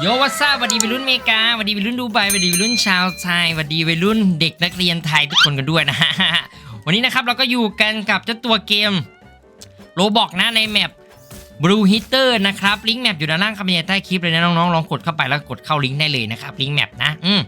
โยวัสซาสวัสดีวัยรุ่นเมกาสวัสดีวัยรุ่นดูไบสวัสดีวัยรุ่นชาวไทยสวัสดีวัยรุ่นเด็กนักเรียนไทยทุกคนกันด้วยนะฮะวันนี้นะครับเราก็อยู่กันกับเจ้าตัวเกมโรบอกนะในแมป Blue Hitter นะครับลิงก์แมปอยู่ด้านล่างคำบรรยายใต้คลิปเลยนะน้องๆลองกดเข้าไปแล้วกดเข้าลิงก์ได้เลยนะครับลิงก์แมปนะอืม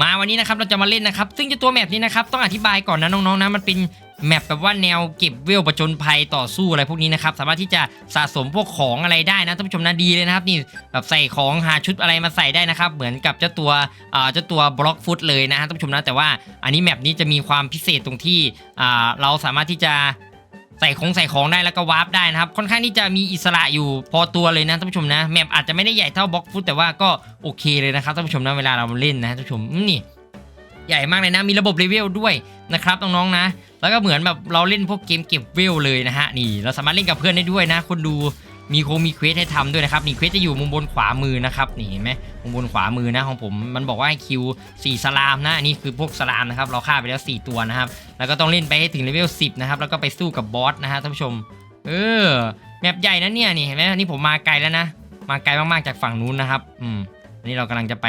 มาวันนี้นะครับเราจะมาเล่นนะครับ ซึ่งเจ้าตัวแมปนี้นะครับต้องอธิบายก่อนนะน้องๆนะมันเป็น แมปแบบว่าแนวเก็บเวลประจนภัยต่อสู้อะไรพวกนี้นะครับ สามารถที่จะสะสมพวกของอะไรได้นะท่านผู้ชมนะดีเลยนะครับนี่แบบใส่ของหาชุดอะไรมาใส่ได้นะครับ เหมือนกับเจ้าตัวอ่าเจ้าตัวบล็อกฟุตเลยนะฮะท่านผู้ชมนะแต่ว่าอันนี้แมปนี้จะมีความพิเศษตรงที่อ่าเราสามารถที่จะใส่ของใส่ของได้แล้วก็วาร์ปได้นะครับ ค่อนข้างที่จะมีอิสระอยู่พอตัวเลยนะท่านผู้ชมนะแมปอาจจะไม่ได้ใหญ่เท่าบล็อกฟุตแต่ว่าก็โอเคเลยนะครับท่านผู้ชมนะเวลาเราเล่นนะท่านผู้ชมนี่ ใหญ่มากเลยนะ มีระบบเลเวลด้วยนะครับน้องๆนะ แล้วก็เหมือนแบบเราเล่นพวกเกมเก็บเวลเลยนะฮะนี่ เราสามารถเล่นกับเพื่อนได้ด้วยนะ คนดูมีโคงมีเควสให้ทำด้วยนะครับนี่เควสจะอยู่มุมบนขวามือนะครับนี่เห็นไหมมุมบนขวามือนะของผมมันบอกว่าให้คิว4สลามนะอันนี้คือพวกสลามนะครับเราฆ่าไปแล้ว 4 ตัวนะครับแล้วก็ต้องเล่นไปให้ถึงเลเวล10นะครับแล้วก็ไปสู้กับบอสนะฮะท่านผู้ชม เออแมปใหญ่นะเนี่ยนี่เห็นไหมนี่ผมมาไกลแล้วนะมาไกลมากๆจากฝั่งนู้นนะครับ อืมอันนี้เรากำลังจะไป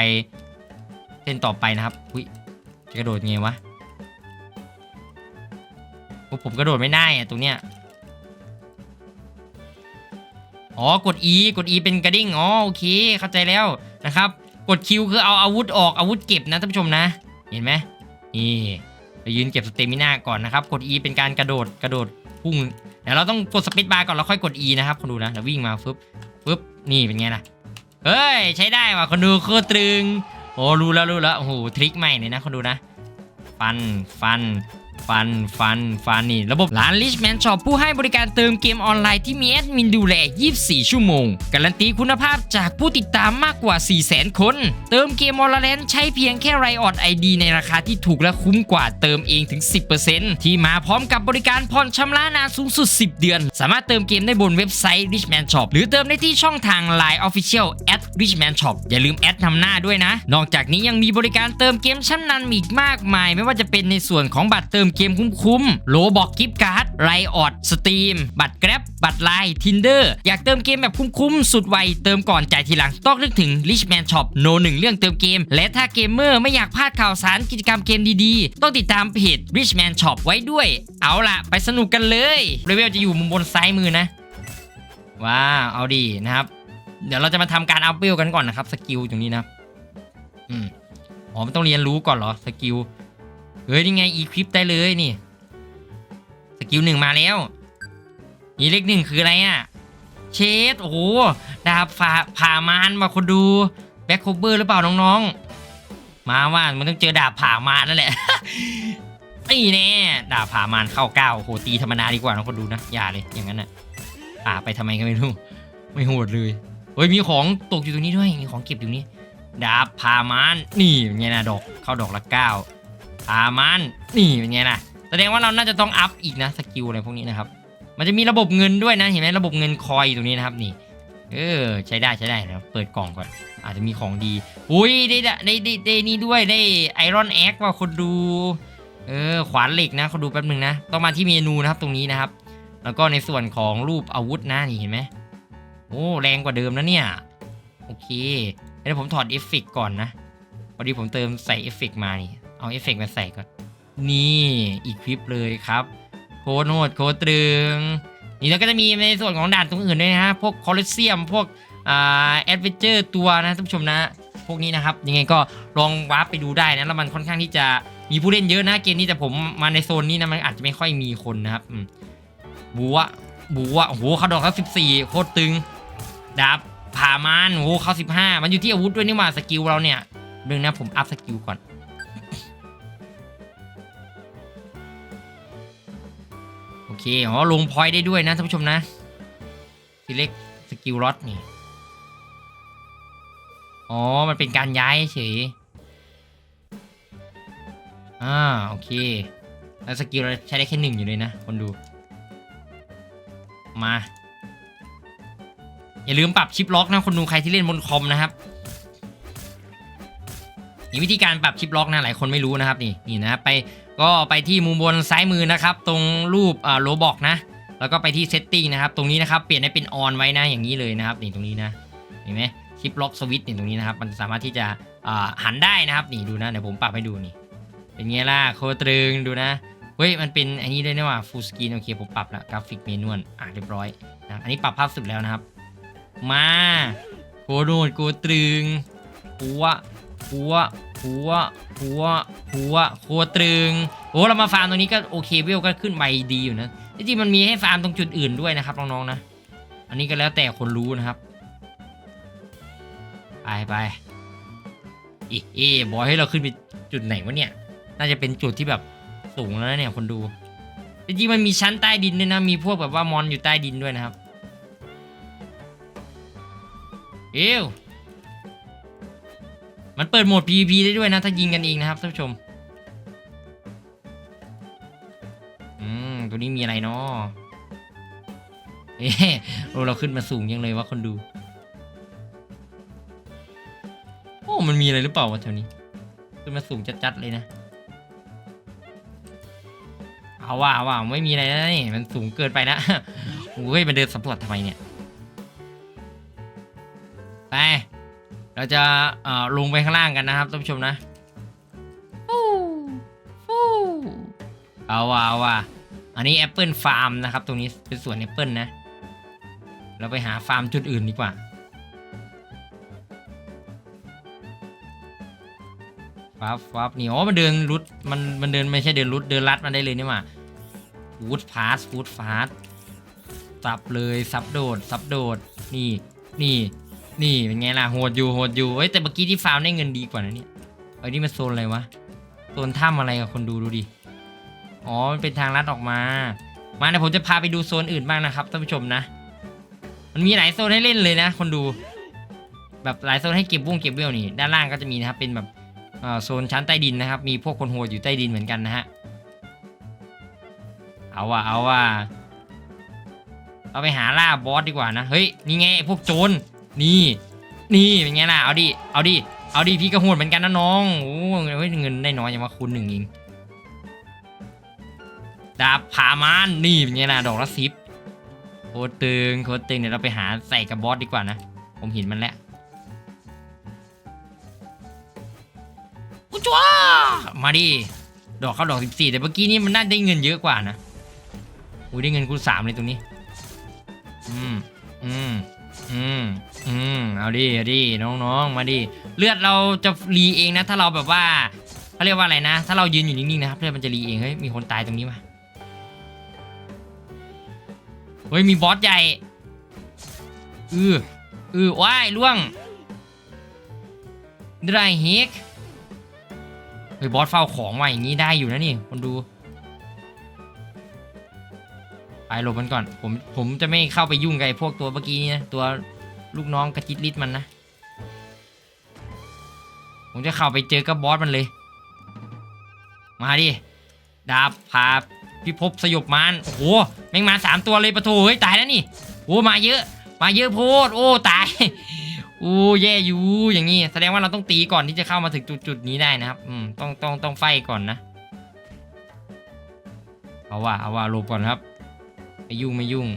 เส้นต่อไปนะครับอุ้ย กระโดดไงวะโอ้ผมกระโดดไม่ได้อะตรงเนี้ย อ๋อ กด E กด E เป็นกระดิ่ง อ๋อ โอเค เข้าใจแล้วนะครับ กด Q คือเอาอาวุธออก อาวุธเก็บนะท่านผู้ชมนะ เห็นไหมนี่ไปยืนเก็บสเตมิน่าก่อนนะครับ กด E เป็นการกระโดด กระโดดพุ่ง เดี๋ยวเราต้องกดสเปซบาร์ก่อนแล้วค่อยกด E นะครับคนดูนะเดี๋ยววิ่งมาฟึบฟึบนี่เป็นไงล่ะ เฮ้ย ใช้ได้ว่ะคนดูโคตรตรึง โอ้รู้แล้วรู้แล้วโอ้โหทริคใหม่เลยนะคนดูนะ ฟันฟัน ฟัน ฟัน ฟันนี่ ระบบร้าน Richman Shop ผู้ให้บริการเติมเกมออนไลน์ที่มีแอดมินดูแล 24 ชั่วโมง การันตีคุณภาพจากผู้ติดตามมากกว่า 400,000 คน เติมเกมออนไลน์ใช้เพียงแค่ไรออดไอดีในราคาที่ถูกและคุ้มกว่าเติมเองถึง 10%ที่มาพร้อมกับบริการผ่อนชำระนานสูงสุด 10 เดือน สามารถเติมเกมได้บนเว็บไซต์ Richman Shop หรือเติมได้ที่ช่องทาง Line Official at Richman Shop อย่าลืมแอดนำหน้าด้วยนะ นอกจากนี้ยังมีบริการเติมเกมชั้นนำอีกมากมาย ไม่ว่าจะเป็นในส่วนของบัตรเติมเกมคุ้มๆโลบอกกิฟต์การ์ดไรออดสตรีมบัตรแกร็บบัตรไลน์ทินเดอร์อยากเติมเกมแบบคุ้มๆสุดไวเติมก่อนจ่ายทีหลังต้องนึกถึง Richman Shop โนหนึ่งเรื่องเติมเกม และถ้าเกมเมอร์ไม่อยากพลาดข่าวสารกิจกรรมเกมดีๆ ต้องติดตามเพจ Richman Shop ไว้ด้วย เอาล่ะ ไปสนุกกันเลยเลเวลจะอยู่มุมบนซ้ายมือนะ ว้าว เอาดีนะครับ เดี๋ยวเราจะมาทำการอัพเวลกันก่อนนะครับ สกิลตรงนี้นะอืมอ๋อมันต้องเรียนรู้ก่อนเหรอ สกิล เฮ้ยนี่ไงอีควิปได้เลยนี่ สกิลหนึ่งมาแล้ว นี่เลขหนึ่งคืออะไรอะ เชดโอ้โห ดาบผ่าผ่ามานมาคนดู แบ็คโคเบอร์หรือเปล่าน้องๆ มาว่ามันต้องเจอดาบผ่ามานนั่นแหละนี่แน่ดาบผ่ามานเข้าเก้าโอ้โหตีธรรมดาดีกว่านะคนดูนะ อย่าเลยอย่างนั้นน่ะป่าไปทำไมก็ไม่รู้ ไม่โหดเลยเฮ้ยมีของตกอยู่ตรงนี้ด้วย มีของเก็บอยู่นี่ ดาบผ่ามาน นี่เป็นไงนะดอก เข้าดอกละเก้า ผ่ามานนี่เป็นไงนะแสดงว่าเราน่าจะต้องอัพอีกนะสกิลอะไรพวกนี้นะครับมันจะมีระบบเงินด้วยนะเห็นไหมระบบเงินคอยอยู่ตรงนี้นะครับนี่ เออใช้ได้ใช้ได้แล้วเปิดกล่องก่อนอาจจะมีของดีอุ้ยได้ได้ได้ได้ได้นี่ด้วยได้ไอรอนแอ็กว่าคนดูเออขวานเหล็กนะคนดูแป๊บหนึ่งนะต้องมาที่เมนูนะครับตรงนี้นะครับ แล้วก็ในส่วนของรูปอาวุธนะนี่เห็นไหมโอ้แรงกว่าเดิมนะเนี่ยโอเคเดี๋ยวผมถอดเอฟเฟกก่อนนะพอดีผมเติมใส่เอฟเฟกมานี่ เอาเอฟเฟกต์มาใส่ก่อน นี่อีคลิปเลยครับ โคโหดโคตรตรึง นี่แล้วก็จะมีในส่วนของด่านตรงอื่นด้วยนะฮะ พวกคอลเซียม พวกอ่าแอดเวนเจอร์ตัวนะท่านผู้ชมนะ พวกนี้นะครับ ยังไงก็ลองวาร์ปไปดูได้นะ แล้วมันค่อนข้างที่จะมีผู้เล่นเยอะนะเกมนี้แต่ผมมาในโซนนี้นะมันอาจจะไม่ค่อยมีคนนะครับบัวบัวโอ้โหเขาดอกเขาสิบสี่โคตรตึงดาบผ่ามานโอ้โหเขาสิบห้ามันอยู่ที่อาวุธด้วยนี่หว่าสกิลเราเนี่ยเรื่องนะผมอัพสกิลก่อน เคอ๋อลงพอยต์ได้ด้วยนะท่านผู้ชมนะทีเล็กสกิลล็อตนี่ อ๋อ มันเป็นการย้ายเฉย อ่า โอเค แล้วสกิลเราใช้ได้แค่หนึ่งอยู่เลยนะ คนดู มา อย่าลืมปรับชิปล็อกนะ คนดูใครที่เล่นบนคอมนะครับีวิธีการปรับชิปล็อกนะหลายคนไม่รู้นะครับนี่นี่นะครับไปก็ไปที่มุมบนซ้ายมือนะครับ ตรงรูปอ่าโลบอกนะ แล้วก็ไปที่เซตติ้งนะครับ ตรงนี้นะครับเปลี่ยนให้เป็นออนไว้นะอย่างนี้เลยนะครับนี่ตรงนี้นะเห็นไหมชิปล็อกสวิตช์นี่ตรงนี้นะครับมันสามารถที่จะอ่าหันได้นะครับนี่ดูนะเดี๋ยวผมปรับให้ดูนี่เป็นไงล่ะโคตรึงดูนะเฮ้ยมันเป็นอันนี้ด้วยนะว่าฟูลสกรีนโอเคผมปรับแล้วกราฟิกเมนวลอะเรียบร้อยนะอันนี้ปรับภาพสุดแล้วนะครับ มาโคโนดโคตรึงหัว หัวหัวหัวหัวโคตรึงโอ้เรามาฟาร์มตรงนี้ก็โอเคเวลก็ขึ้นไปดีอยู่นะจริงๆมันมีให้ฟาร์มตรงจุดอื่นด้วยนะครับน้องๆนะ อันนี้ก็แล้วแต่คนรู้นะครับ ไปไปอีเอบอกให้เราขึ้นไปจุดไหนวะเนี่ย น่าจะเป็นจุดที่แบบสูงแล้วเนี่ยคนดูจริงๆมันมีชั้นใต้ดินด้วยนะ มีพวกแบบว่ามอนอยู่ใต้ดินด้วยนะครับ เอว มันเปิดโหมด PVP ได้ด้วยนะ ถ้ายิงกันเองนะครับท่านผู้ชม อืม ตัวนี้มีอะไรเนาะเอ๊ะโอ้เราขึ้นมาสูงยังเลยว่าคนดู โอ้ มันมีอะไรหรือเปล่าวะแถวนี้ ขึ้นมาสูงจัดๆเลยนะ เอาว่าเอาว่าไม่มีอะไรนะนี่ มันสูงเกินไปนะโอ้ยมันเดินสำรวจทำไมเนี่ย ไป เราจะเอ่อลงไปข้างล่างกันนะครับท่านผู้ชมนะฟูฟูเอาว่าเอาว่าอันนี้แอปเปิลฟาร์มนะครับ ตรงนี้เป็นสวนแอปเปิลนะ เราไปหาฟาร์มจุดอื่นดีกว่า ฟับฟับนี่อ๋อมันเดินรุดมันมันเดินไม่ใช่เดินรุดเดินลัดมันได้เลยนี่หว่าฟูดฟาสฟูดฟาสสับเลยสับโดดสับโดดนี่นี่ นี่เป็นไงล่ะโหดอยู่โหดอยู่เฮ้ยแต่เมื่อกี้ที่ฟาร์มได้เงินดีกว่านะเนี่ยเอ้ยนี่มันโซนอะไรวะโซนถ้ำอะไรกับคนดูดูดิอ๋อมันเป็นทางลัดออกมา มาเดี๋ยวผมจะพาไปดูโซนอื่นบ้างนะครับท่านผู้ชมนะ มันมีหลายโซนให้เล่นเลยนะ คนดู แบบหลายโซนให้เก็บวงเก็บเวลนี่ด้านล่างก็จะมีนะครับเป็นแบบโซนชั้นใต้ดินนะครับ มีพวกคนโหดอยู่ใต้ดินเหมือนกันนะฮะเอาว่ะเอาว่ะเราไปหาล่าบอสดีกว่านะเฮ้ยนี่ไงพวกโจร นี่ นี่เป็นไงล่ะ เอาดิ เอาดิ เอาดิ พี่ก็โหดเหมือนกันนะน้อง โอ้เฮ้ยเงินได้น้อยอยังมาคูณหนึ่งเองดาบผามานนี่เป็นไงล่ะ ดอกละสิบโคตรตึงโคตรตึงเดี๋ยวเราไปหาใส่กับบอสดีกว่านะ ผมเห็นมันแล้วกูจ้ามาดิ ดอกเข้าดอกสิบสี่แต่เมื่อกี้นี้มันน่าได้เงินเยอะกว่านะ อุ้ยได้เงินคูณสามเลยตรงนี้ อืม อืม อืมอืมเอาดิเอาดิน้องๆ มาดิเลือดเราจะรีเองนะ ถ้าเราแบบว่าเขาเรียกว่าอะไรนะ ถ้าเรายืนอยู่นิ่งๆนะครับเลือดมันจะรีเองเฮ้ยมีคนตายตรงนี้มาเฮ้ยมีบอสใหญ่อืออือว้ายล่วงไดรเฮกเฮ้ยบอสเฝ้าของไว้อย่างนี้ได้อยู่นะนี่คนดู ไปหลบมันก่อน ผมผมจะไม่เข้าไปยุ่งกับไอ้พวกตัวเมื่อกี้นี้นะตัวลูกน้องกระจิตลิดมันนะ ผมจะเข้าไปเจอกับบอสมันเลย มาดิดาบพาพิภพสยบมารโอ้โหแม่งมาสามตัวเลยประโถเฮ้ยตายแล้วนี่โอ้มาเยอะ มาเยอะโพดโอ้ตายโอ้แย่อยู่อย่างนี้แสดงว่าเราต้องตีก่อนที่จะเข้ามาถึงจุดจุดๆนี้ได้นะครับอืมต้องต้องต้องไฟก่อนนะเอาว่าเอาว่าลบก่อนครับ ไม่ยุ่งไม่ยุ่ง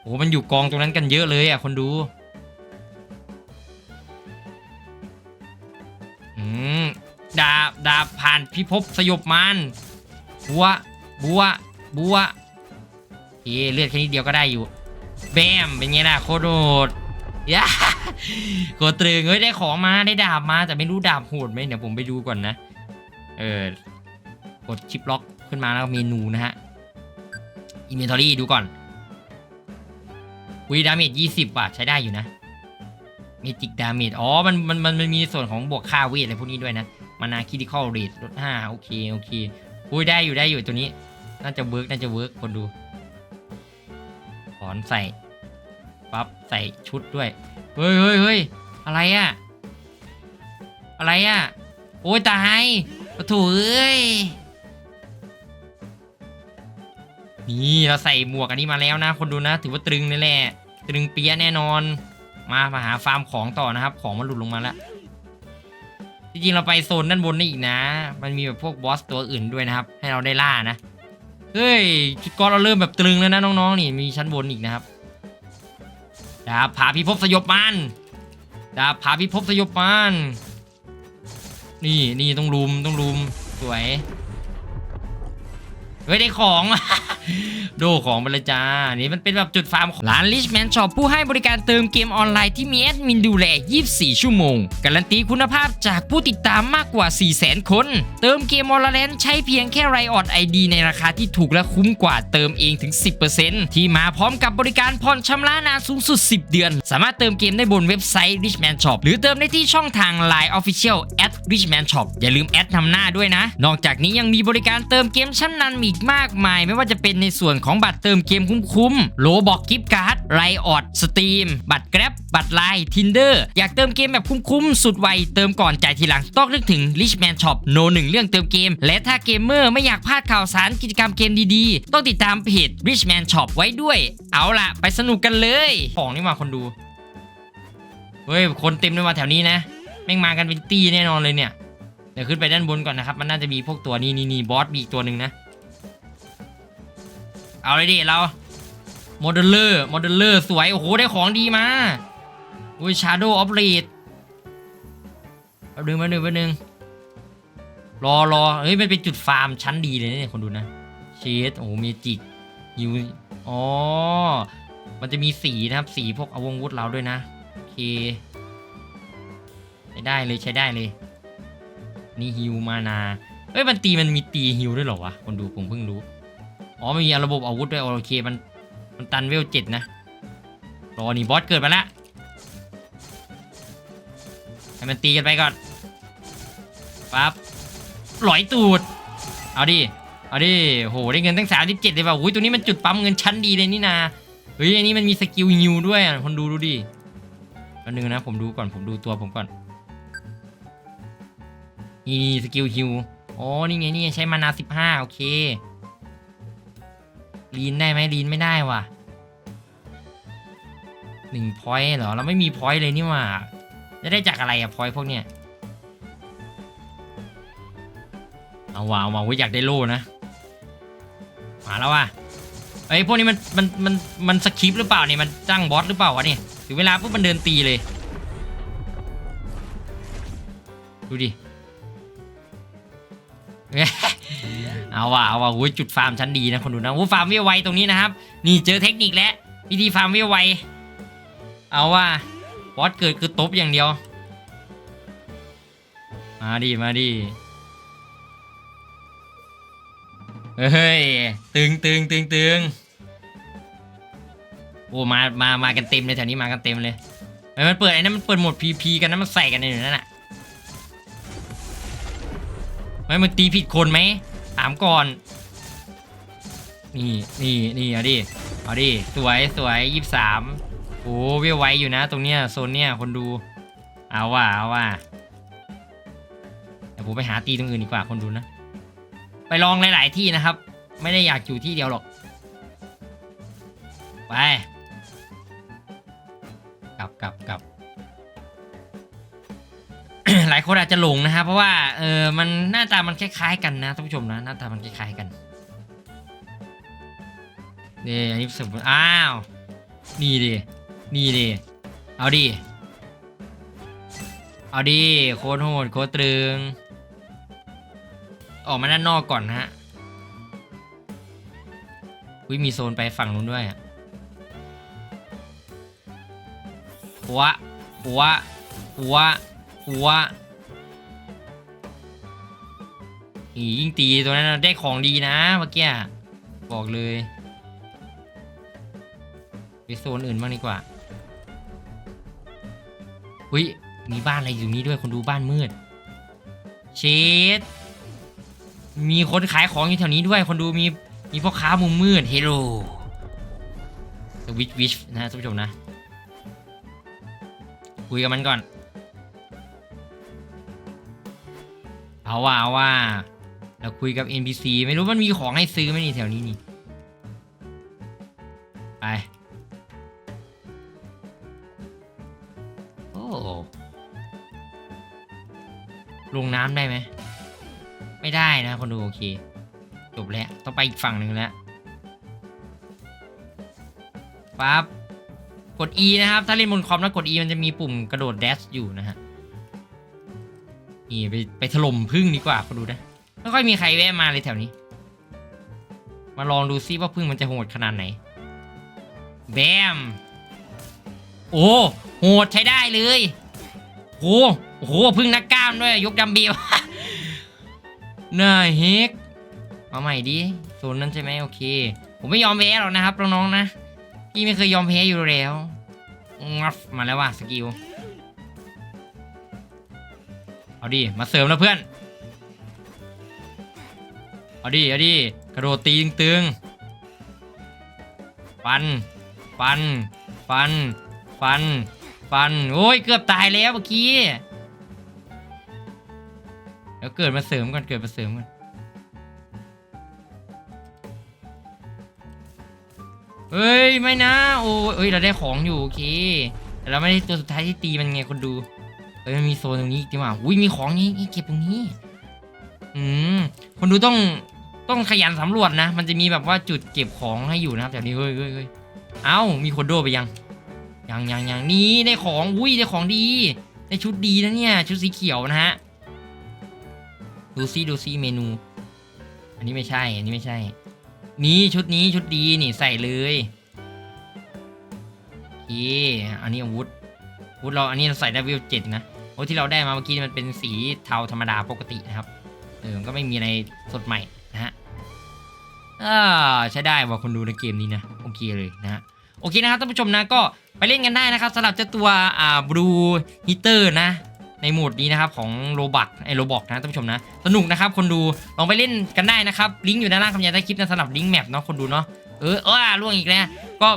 โอ้มันอยู่กองตรงนั้นกันเยอะเลยอะคนดูอืมดาบดาบผ่านพิภพสยบมารบัวบัวบัวเอเลือดแค่นิดเดียวก็ได้อยู่ แบมเป็นไงล่ะโคตรโหดยาโคตรตึงเฮ้ยได้ของมาได้ดาบมาแต่ไม่รู้ดาบโหดไหมเดี๋ยวผมไปดูก่อนนะ เออกดชิปล็อกขึ้นมาแล้วเมนูนะฮะ อินเวนทอรี่ดูก่อนวีดาเมจยี่สิบว่ะใช้ได้อยู่นะเมจิกดาเมจอ๋อมันมันมันมันมีส่วนของบวกค่าเวทอะไรพวกนี้ด้วยนะมานาคิดิคอลเรทลดห้าโอเคโอเคอุ้ยได้อยู่ได้อยู่ตัวนี้ น่าจะเวิร์กน่าจะเวิร์กคนดูถอนใส่ปั๊บใส่ชุดด้วย เฮ้ยเฮ้ยเฮ้ยอะไรอะอะไรอะโอ้ยตายปะถูเอ้ย นี่เราใส่หมวกอันนี้มาแล้วนะ คนดูนะ ถือว่าตรึงนี่แหละ ตรึงเปียแน่นอน มามาหาฟาร์มของต่อนะครับ ของมันหลุดลงมาแล้ว จริงๆเราไปโซนด้านบนนี่อีกนะ มันมีแบบพวกบอสตัวอื่นด้วยนะครับ ให้เราได้ล่านะ เฮ้ย จุดก้อนเราเริ่มแบบตรึงแล้วนะน้องๆนี่ มีชั้นบนอีกนะครับดาบผาพิภพสยบมันดาบผาพิภพสยบมันนี่นี่ต้องลุมต้องลุมสวยเฮ้ยได้ของ โดของไปเลยจ้านี่มันเป็นแบบจุดฟาร์มของร้าน Richman Shop ผู้ให้บริการเติมเกมออนไลน์ที่มีแอดมินดูแล 24 ชั่วโมง การันตีคุณภาพจากผู้ติดตามมากกว่า 400,000 คน เติมเกมออนไลน์ใช้เพียงแค่ไรออดไอดีในราคาที่ถูกและคุ้มกว่าเติมเองถึง 10%ที่มาพร้อมกับบริการผ่อนชำระนานสูงสุด 10 เดือน สามารถเติมเกมได้บนเว็บไซต์ Richman Shop หรือเติมได้ที่ช่องทาง Line Official at Richman Shop อย่าลืมแอดนำหน้าด้วยนะ นอกจากนี้ยังมีบริการเติมเกมชั้นนำอีกมากมาย ไม่ว่าจะเป็นในส่วนของบัตรเติมเกมคุ้มๆโลบอกกิฟต์การ์ดไรออดสตรีมบัตรแกร็บบัตรไลน์ทินเดอร์อยากเติมเกมแบบคุ้มๆสุดไวเติมก่อนจ่ายทีหลังต้องนึกถึง Richman Shop โนหนึ่งเรื่องเติมเกม และถ้าเกมเมอร์ไม่อยากพลาดข่าวสารกิจกรรมเกมดีๆ ต้องติดตามเพจ Richman Shop ไว้ด้วย เอาล่ะ ไปสนุกกันเลยของนี่มาคนดู เฮ้ย คนเต็มเลยมาแถวนี้นะแม่งมากันเป็นตีแน่นอนเลยเนี่ยเดี๋ยวขึ้นไปด้านบนก่อนนะครับ มันน่าจะมีพวกตัวนี้นี่นี่บอสมีอีกตัวหนึ่งนะ เอาเลยดิเราโมเดลเลอร์โมเดลเลอร์สวย โอ้โห ได้ของดีมาอุ้ยชาโดออฟเลดแป๊บนึงแป๊บนึงแป๊บนึงรอรอเฮ้ยมันเป็นจุดฟาร์มชั้นดีเลยเนี่ยคนดูนะเชดโอ้โหเมจิกยูอ๋อ มันจะมีสีนะครับสีพวกอาวงวุธเราด้วยนะโอเคใช้ได้เลยใช้ได้เลย นี่ฮิวมานาเอ้ยมันตีมันมีตีฮิวด้วยเหรอวะคนดูผมเพิ่งรู้ อ๋อมันมีระบบอาวุธด้วยโอเคมันมันตันเวลเจ็ดนะรอนี่บอสเกิดมาแล้วให้มันตีกันไปก่อนปั๊บหลอยตูด เอาดิ เอาดิโหได้เงินตั้งสามสิบเจ็ดเลยว่ะอุ้ยตัวนี้มันจุดปั๊มเงินชั้นดีเลยนี่นาเฮ้ยอันนี้มันมีสกิลฮิวด้วยอะคนดูดูดิแป๊บนึงนะผมดูก่อนผมดูตัวผมก่อนนี่สกิลฮิวอ๋อนี่ไงนี่ใช้มานาสิบห้าโอเค ลีนได้ไหมลีนไม่ได้ว่ะหนึ่งพอยต์เหรอ เราไม่มีพอยต์เลยนี่ว่า จะได้จากอะไรอะพอยต์พวกเนี้ย เอาว่ะเอาว่ะเว้ยอยากได้โล่นะ มาแล้วว่ะไอ้พวกนี้มันมันมันมันสคริปหรือเปล่าเนี่ยมันจ้างบอสหรือเปล่าวะเนี่ยถึงเวลาปุ๊บมันเดินตีเลย ดูดิ เอาว่ะเอาว่ะโอ้ยจุดฟาร์มชั้นดีนะคนดูนะโอ้ฟาร์มเวลไวตรงนี้นะครับ นี่เจอเทคนิคแล้ววิธีฟาร์มเวลไวเอาว่าบอสเกิดคือตบอย่างเดียว มาดิมาดิเฮ้ยตึงตึงตึงตึงโอ้มามามากันเต็มเลยแถวนี้มากันเต็มเลยเฮ้ยมันเปิดไอ้นั่นมันเปิดโหมดพีพีกันนะมันใส่กันในนั้นน่ะไม่มันตีผิดคนไหม ถามก่อน นี่นี่นี่เอาดิ เอาดิ สวยสวยยี่สามโอ้เวลไวอยู่นะ ตรงเนี้ยโซนเนี้ยคนดู เอาว่ะเอาว่ะเดี๋ยวผมไปหาตีตรงอื่นดีกว่าคนดูนะ ไปลองหลาย ๆ ที่นะครับ ไม่ได้อยากอยู่ที่เดียวหรอก ไป กลับกลับกลับายคนอาจจะหลงนะครับเพราะว่าเออมันหน้าตามันคล้ายๆกันนะท่านผู้ชมนะหน้าตามันคล้ายๆกันนี่อันนี้สมมติอ้าวนี่ดินี่ดิเอาดิเอาดิโคตรโหดโคตรตรึง ออกมาด้านนอกก่อนนะฮะอุ้ยมีโซนไปฝั่งนู้นด้วยอะปัวปัวปัวปัว อียิ่งตีตัวนั้นได้ของดีนะเมื่อกี้บอกเลยไปโซนอื่นบ้างดีกว่าอุ้ยมีบ้านอะไรอยู่นี้ด้วยคนดูบ้านมืด เชดมีคนขายของอยู่แถวนี้ด้วย คนดูมีมีพ่อค้ามุมมืดเฮโลวิชวิชนะท่านผู้ชมนะ คุยกับมันก่อน เอาว่าเอาว่า เราคุยกับ NPC ไม่รู้มันมีของให้ซื้อไหมนี่แถวนี้นี่ไปโอ้ลงน้ำได้ไหม ไม่ได้นะคนดูโอเค จบแล้ว ต้องไปอีกฝั่งหนึ่งแล้วปั๊บกด E นะครับ ถ้าเล่นบนคอมแล้วกด E มันจะมีปุ่มกระโดด dash อยู่นะฮะนี่ไปไปถล่มพึ่งดีกว่าเขาดูนะ ไม่ค่อยมีใครแวะมาเลยแถวนี้ มาลองดูซิว่าพึ่งมันจะโหดขนาดไหน แบม โอ้ โหดใช้ได้เลยโอ้โอ้โหพึ่งนักกล้ามด้วย ยกดัมเบลน่าเฮกมาใหม่ดิโซนนั้นใช่ไหมโอเค ผมไม่ยอมแพ้หรอกนะครับน้องๆนะพี่ไม่เคยยอมแพ้อยู่แล้วงับมาแล้วว่ะสกิล เอาดิ มาเสริมแล้วเพื่อน เอาดิเอาดิกระโดดตีตึงๆฟัน ฟัน ฟัน ฟัน ฟัน โอ้ยเกือบตายแล้วเมื่อกี้เดี๋ยวเกิดมาเสริมก่อนเกิดมาเสริมก่อนเฮ้ยไม่นะโอ้ยเอ้ยเราได้ของอยู่โอเคแต่เราไม่ได้ตัวสุดท้ายที่ตีมันไงคนดูเอ้ยมันมีโซนตรงนี้อีกดีกว่าอุ้ยมีของนี้นี่เก็บตรงนี้อืมคนดูต้อง ต้องขยันสำรวจนะ มันจะมีแบบว่าจุดเก็บของให้อยู่นะครับแถวนี้เฮ้ยเฮ้ยเฮ้ยเอ้ามีคนโดไปยัง ยังยังยังนี่ได้ของอุ้ยได้ของดีได้ชุดดีนะเนี่ย ชุดสีเขียวนะฮะดูซิดูซิเมนู อันนี้ไม่ใช่ อันนี้ไม่ใช่ นี่ชุดนี้ชุดดีนี่ใส่เลยโอเคอันนี้อาวุธอาวุธเราอันนี้เราใส่ได้วิวเจ็ดนะโอ้ที่เราได้มาเมื่อกี้มันเป็นสีเทาธรรมดาปกตินะครับเออก็ไม่มีอะไรสดใหม่ นะฮะอ่าใช้ได้ว่าคนดูในเกมนี้นะโอเคเลยนะฮะโอเคนะครับท่านผู้ชมนะก็ไปเล่นกันได้นะครับสำหรับเจ้าตัวอ่าบลูฮิเตอร์นะ ในโหมดนี้นะครับของโรบักไอโรบอกนะท่านผู้ชมนะ สนุกนะครับคนดูลองไปเล่นกันได้นะครับลิงก์อยู่ด้านล่างคำยันใต้คลิปนะสำหรับลิงก์แมปเนาะคนดูเนาะเออเออล่วงอีกแล้วก็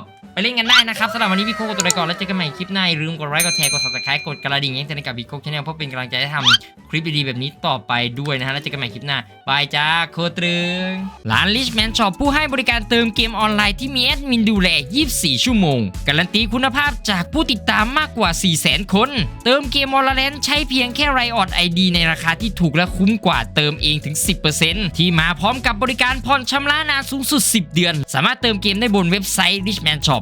เล่นกันได้นะครับสำหรับวันนี้พี่โคกตัวไปก่อนแล้วเจอกันใหม่คลิปหน้าอย่าลืมกดไลค์กดแชร์กด subscribe กดกระดิ่งแจ้งเตือนกับพี่โคกชาแนลเพื่อเป็นกำลังใจให้ทำคลิปดีๆแบบนี้ต่อไปด้วยนะฮะแล้วเจอกันใหม่คลิปหน้าบายจ้าโคตรึงร้าน Richman Shop ผู้ให้บริการเติมเกมออนไลน์ที่มีแอดมินดูแล 24 ชั่วโมง การันตีคุณภาพจากผู้ติดตามมากกว่า 400,000 คน เติมเกมอลเลนใช้เพียงแค่ไรออดไอดีในราคาที่ถูกและคุ้มกว่าเติมเองถึง 10%ที่มาพร้อมกับบริการผ่อนชำระนานสูงสุด 10 เดือน สามารถเติมเกมได้บนเว็บไซต์ Richman Shop